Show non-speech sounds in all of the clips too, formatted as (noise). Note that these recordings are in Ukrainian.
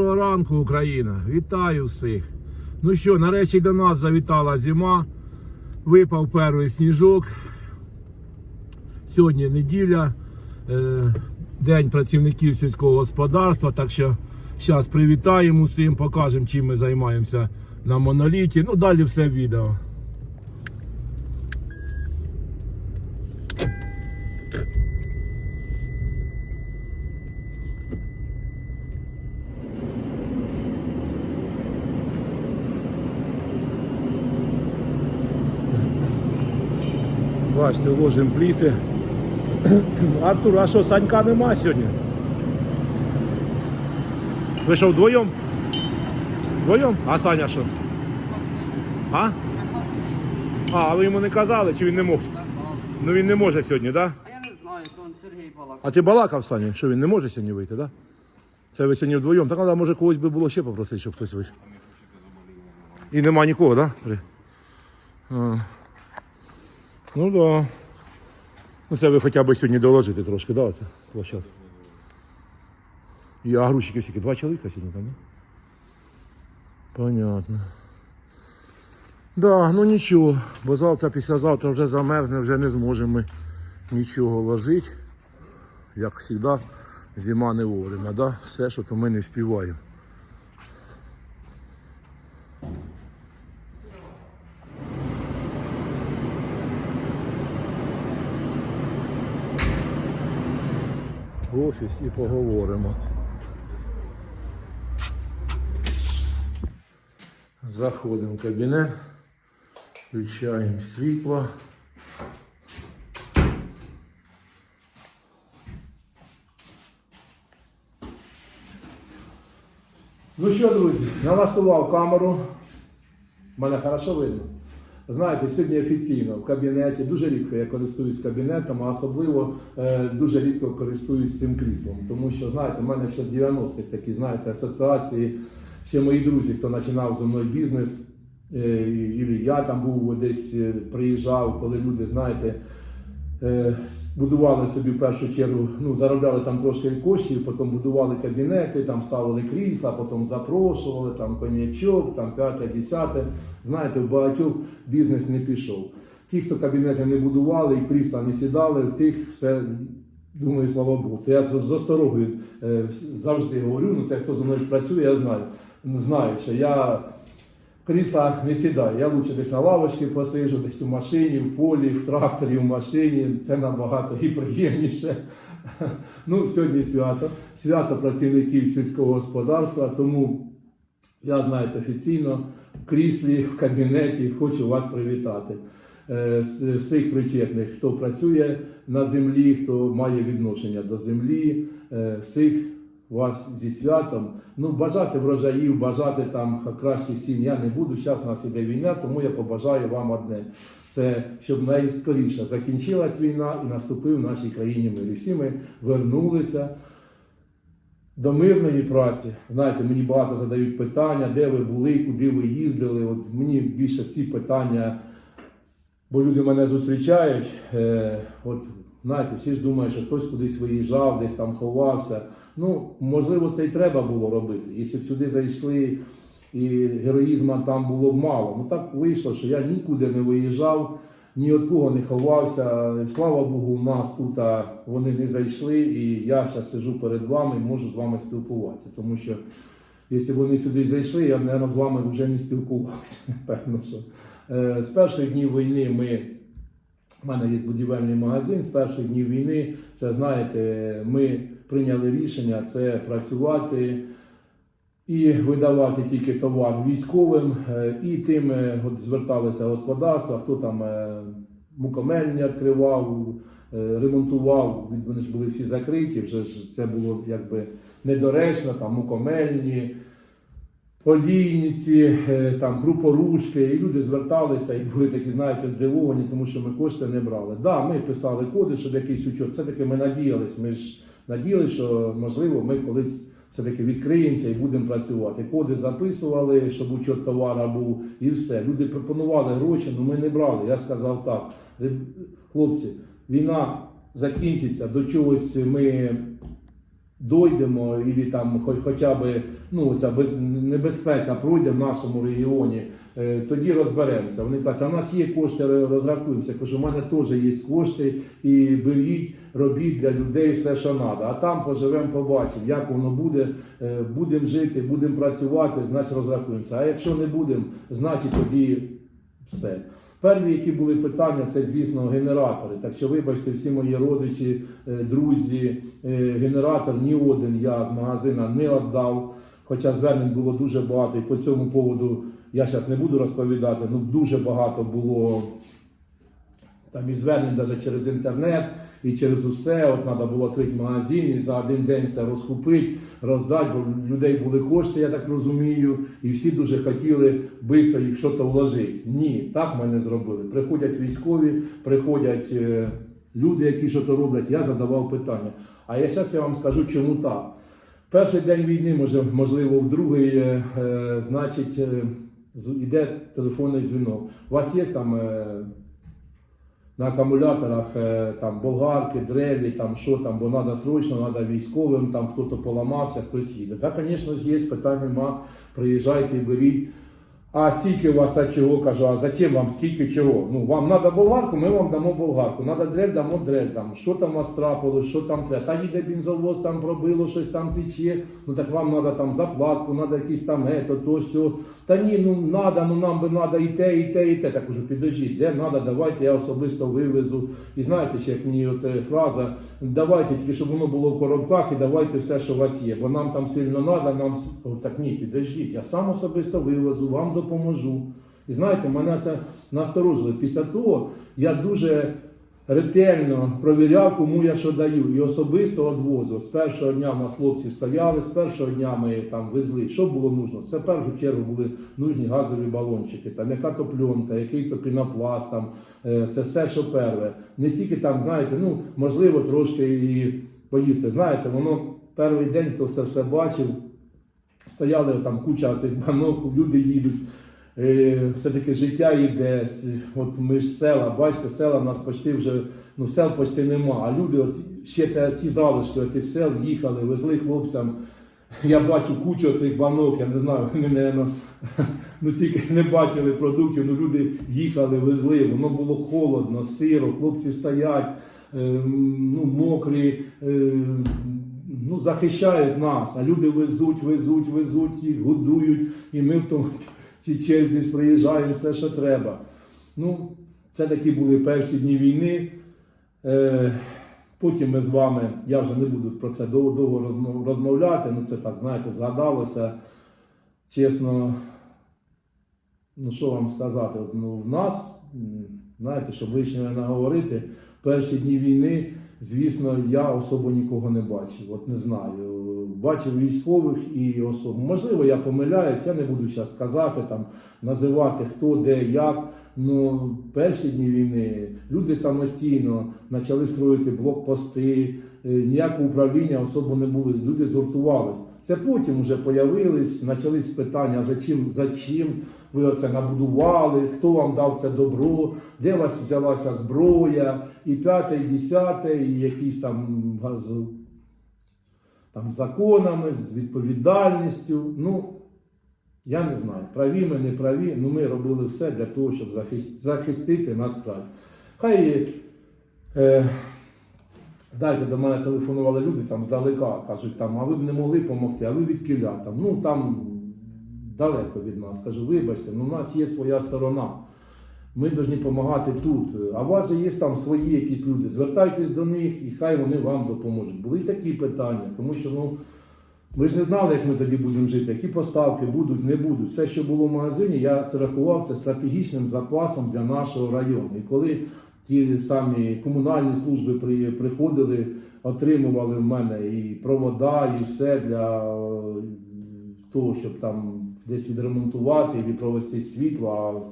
Доброго ранку, Україна! Вітаю всіх! Ну що, нарешті до нас завітала зима. Випав перший сніжок. Сьогодні неділя, е, день працівників сільського господарства. Так що зараз привітаємо усім, покажемо, чим ми займаємося на моноліті. Ну, далі все відео. Бачите, ложимо пліти. (clears throat) Артур, а що, Санька нема сьогодні? Ви що, вдвоєм? Вдвоєм? А Саня що? А? А, а ви йому не казали, чи він не мог? Ну він не може сьогодні, так? Да? А я не знаю, то он Сергій балакав. А ти балакав Саню, що він не може сьогодні вийти, так? Да? Це ви сьогодні вдвоєм. Так треба, може когось би було ще попросити, щоб хтось вийшов. І нема нікого, так? Да? Ну. Да. Ну це ви хоча б сьогодні доложити трошки, да, оце площадку. І а грузчиків скільки? Два чоловіка сьогодні там, да? Понятно. Да, ну нічого, бо завтра, післязавтра вже замерзне, вже не зможемо ми нічого ложити. Як завжди, зима не вовремя, да? все, що то ми не співаємо. Офіс і поговоримо. Заходимо в кабінет, включаємо світло. Ну що, друзі, налаштував камеру. Мене хорошо видно. Знаєте, сьогодні офіційно в кабінеті, дуже рідко я користуюсь кабінетом, а особливо е, дуже рідко користуюсь цим кріслом. Тому що, знаєте, в мене ще з 90-х такі, знаєте, асоціації, ще мої друзі, хто починав зі мною бізнес, е, і я там був десь е, приїжджав, коли люди, знаєте, е, будували собі в першу чергу, ну, заробляли там трошки коштів, потім будували кабінети, там ставили крісла, потім запрошували, там коньячок, там п'яте, десяте. Знаєте, в багатьох бізнес не пішов. Ті, хто кабінети не будували і крісла не сідали, в тих все. Думаю, слава Богу. То я з осторогою е, завжди говорю, ну це хто зі мною працює, я знаю. Знаю, що я в крісла не сідаю. Я лучше десь на лавочці посиджу, десь у машині, в полі, в тракторі, в машині. Це набагато і приємніше. Ну, сьогодні свято. Свято працівників сільського господарства, тому я знаєте, офіційно в кріслі, в кабінеті хочу вас привітати. Е, Всіх причетних, хто працює на землі, хто має відношення до землі, е, всіх вас зі святом. Ну, бажати врожаїв, бажати там кращих сім'ї я не буду. Зараз у нас іде війна, тому я побажаю вам одне: це щоб найскоріше закінчилась війна і наступив в нашій країні мир. Всі ми вернулися до мирної праці. Знаєте, мені багато задають питання, де ви були, куди ви їздили. От мені більше ці питання, бо люди мене зустрічають. Е, от знаєте, всі ж думають, що хтось кудись виїжджав, десь там ховався. Ну, можливо, це й треба було робити. Якщо б сюди зайшли і героїзму там було б мало. Ну так вийшло, що я нікуди не виїжджав. Ні від кого не ховався. Слава Богу, у нас тут вони не зайшли, і я зараз сижу перед вами і можу з вами спілкуватися. Тому що якщо б вони сюди зайшли, я б, мабуть, з вами вже не спілкувався. (laughs) Напевно, що з перших днів війни ми. У мене є будівельний магазин з перших днів війни. Це знаєте, ми прийняли рішення це працювати і видавати тільки товар військовим, е, і тим е, от зверталися господарства, хто там е, мукомельні відкривав, е, ремонтував. Вони ж були всі закриті. Вже ж це було якби недоречно, там мукомельні. Олійниці, е, там групорушки, і люди зверталися і були такі, знаєте, здивовані, тому що ми кошти не брали. Да, ми писали коди, щоб якийсь учет. Все-таки ми надіялись. Ми ж надіялися, що можливо ми колись все-таки відкриємося і будемо працювати. Коди записували, щоб учет товара був, і все. Люди пропонували гроші, але ми не брали. Я сказав так, хлопці, війна закінчиться, до чогось ми дойдемо, і там хоч, хоча б ну, ця без, небезпека пройде в нашому регіоні, е, тоді розберемося. Вони кажуть, а в нас є кошти, ро- розрахуємося. Кажу, у мене теж є кошти, і беріть, робіть для людей все, що треба. А там поживемо, побачимо, як воно буде. Е, Будемо жити, будемо працювати, значить розрахуємося. А якщо не будемо, значить тоді все. Перві, які були питання, це, звісно, генератори. Так що, вибачте, всі мої родичі, е, друзі, генератор ні один я з магазина не віддав. Хоча звернень було дуже багато, і по цьому поводу я зараз не буду розповідати. Ну дуже багато було там і звернень навіть через інтернет, і через усе. От треба було відкрити магазин і за один день це розкупити, роздати, бо людей були кошти, я так розумію, і всі дуже хотіли швидко їх щось вложити. Ні, так ми не зробили. Приходять військові, приходять е, люди, які щось роблять. Я задавав питання. А я зараз я вам скажу, чому так. Перший день війни, може, можливо, в другий, е, е, значить, е, іде телефонний дзвінок. У вас є там е, на акумуляторах е, там болгарки, древі, там що там, бо треба срочно, треба військовим, там хто-то поламався, хтось їде. Так, звісно є, питань нема, приїжджайте і беріть. А скільки у вас а чого кажу, а зачем вам скільки чого? Ну вам треба болгарку, ми вам дамо болгарку. Надо дрель, дамо дрель. Там що там вас трапило, що там треба. Та їде бензовоз, там пробило, щось там тече. Ну так вам треба там заплатку, треба якісь там ето, то сьо. Та ні, ну надо, ну нам би треба і те, і те, і те. Так уже підождіть, де треба, давайте я особисто вивезу. І знаєте, ще як мені оця фраза, давайте тільки, щоб воно було в коробках і давайте все, що у вас є. Бо нам там сильно треба, нам так ні, підождіть, я сам особисто вивезу, вам допоможу. І знаєте, мене це насторожило. Після того я дуже ретельно провіряв, кому я що даю, і особисто відвозив. З першого дня в нас хлопці стояли, з першого дня ми там везли. Що було нужно? Це в першу чергу були нужні газові балончики, там яка то пленка, який то пінопласт, там, е, це все, що перве. Не стільки там, знаєте, ну можливо, трошки і поїсти. Знаєте, воно перший день, хто це все бачив, стояли там куча цих банок, люди їдуть. Е, Все-таки життя йде. От ми ж села, бачите, села в нас почти вже, ну сел почти нема. А люди, от ще те, ті залишки тих сел їхали, везли хлопцям. Я бачу кучу цих банок, я не знаю, вони, напевно, (laughs) ну стільки не бачили продуктів, ну люди їхали, везли, воно було холодно, сиро, хлопці стоять, е, ну, мокрі, е, ну, захищають нас, а люди везуть, везуть, везуть, їх годують, і ми в тому цій черзі приїжджаємо, все, що треба. Ну, це такі були перші дні війни. Е, потім ми з вами, я вже не буду про це довго розмовляти, ну це так, знаєте, згадалося. Чесно, ну що вам сказати, От, ну, в нас, знаєте, щоб лишнього не наговорити, перші дні війни, звісно, я особо нікого не бачив. От не знаю. Бачив військових і особ. Можливо, я помиляюсь, я не буду зараз казати, там, називати хто, де, як. Ну, перші дні війни люди самостійно почали строїти блокпости, е, ніякого управління особо не було. Люди згуртувались. Це потім вже появились, почались питання, за чим, за чим ви оце набудували, хто вам дав це добро, де у вас взялася зброя, і п'яте, і десяте, і якісь там там законами, з відповідальністю. Ну, я не знаю, праві ми, не праві, ну ми робили все для того, щоб захис- захистити нас край. Хай е, знаєте, до мене телефонували люди там здалека, кажуть, там, а ви б не могли допомогти, а ви від кіля там. Ну там далеко від нас. Кажу, вибачте, ну у нас є своя сторона. Ми повинні допомагати тут. А у вас є там свої якісь люди. Звертайтесь до них і хай вони вам допоможуть. Були такі питання, тому що ну, ми ж не знали, як ми тоді будемо жити, які поставки будуть, не будуть. Все, що було в магазині, я це рахував це стратегічним запасом для нашого району. І коли ті самі комунальні служби при- приходили, отримували в мене і провода, і все для е, того, щоб там десь відремонтувати і провести світло.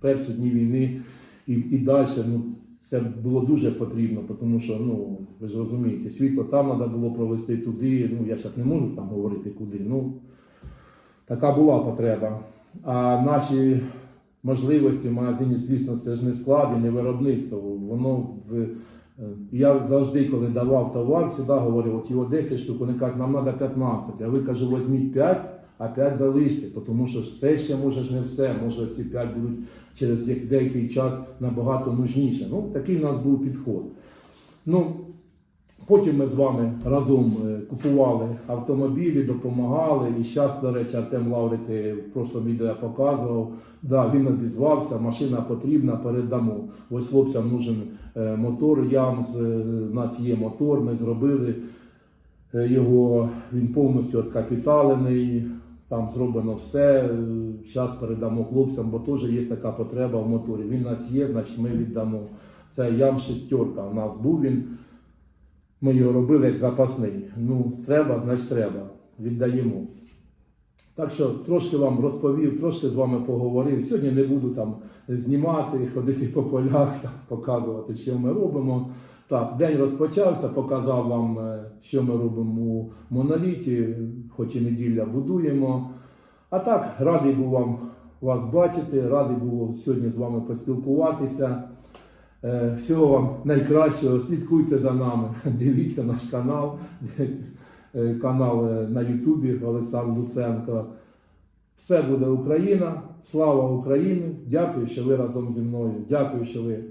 Перші дні війни і, і далі ну, це було дуже потрібно, тому що ну, ви ж розумієте, світло там треба було провести туди. Ну, я зараз не можу там говорити куди. Ну, така була потреба. А наші можливості в магазині, звісно, це ж не склад і не виробництво. Воно в Е, Я завжди, коли давав товар, завжди говорив, от його 10 штук, вони кажуть, нам треба 15. А ви кажу, візьміть 5, а 5 залиште, тому що це ще може не все. Може ці 5 будуть через деякий час набагато нужніше. Ну, такий в нас був підход. Ну, Потім ми з вами разом е, купували автомобілі, допомагали. І зараз, до речі, Артем Лаврик е, в прошлому відео показував. Да, він обізвався, машина потрібна, передамо. Ось хлопцям нужен е, мотор Ямз. е, У нас є мотор, ми зробили його, він повністю откапіталений. Там зроблено все. Зараз передамо хлопцям, бо теж є така потреба в моторі. Він у нас є, значить ми віддамо. Це Ям шестерка. У нас був він. Ми його робили як запасний. Ну, треба, значить треба. Віддаємо. Так що трошки вам розповів, трошки з вами поговорив. Сьогодні не буду там знімати, ходити по полях, там, (laughs) показувати, що ми робимо. Так, день розпочався, показав вам, е, що ми робимо у моноліті, хоч і неділя будуємо. А так, радий був вам вас бачити, радий був сьогодні з вами поспілкуватися. Е, Всього вам найкращого. Слідкуйте за нами. (laughs) Дивіться наш канал, е, канал на Ютубі Олександр Луценко. Все буде Україна. Слава Україні! Дякую, що ви разом зі мною. Дякую, що ви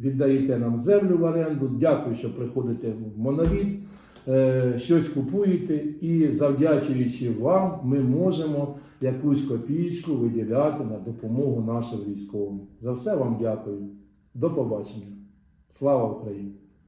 віддаєте нам землю в оренду. Дякую, що приходите в моноліт, е, щось купуєте. І завдячуючи вам, ми можемо якусь копійку виділяти на допомогу нашим військовим. За все вам дякую. До побачення. Слава Україні!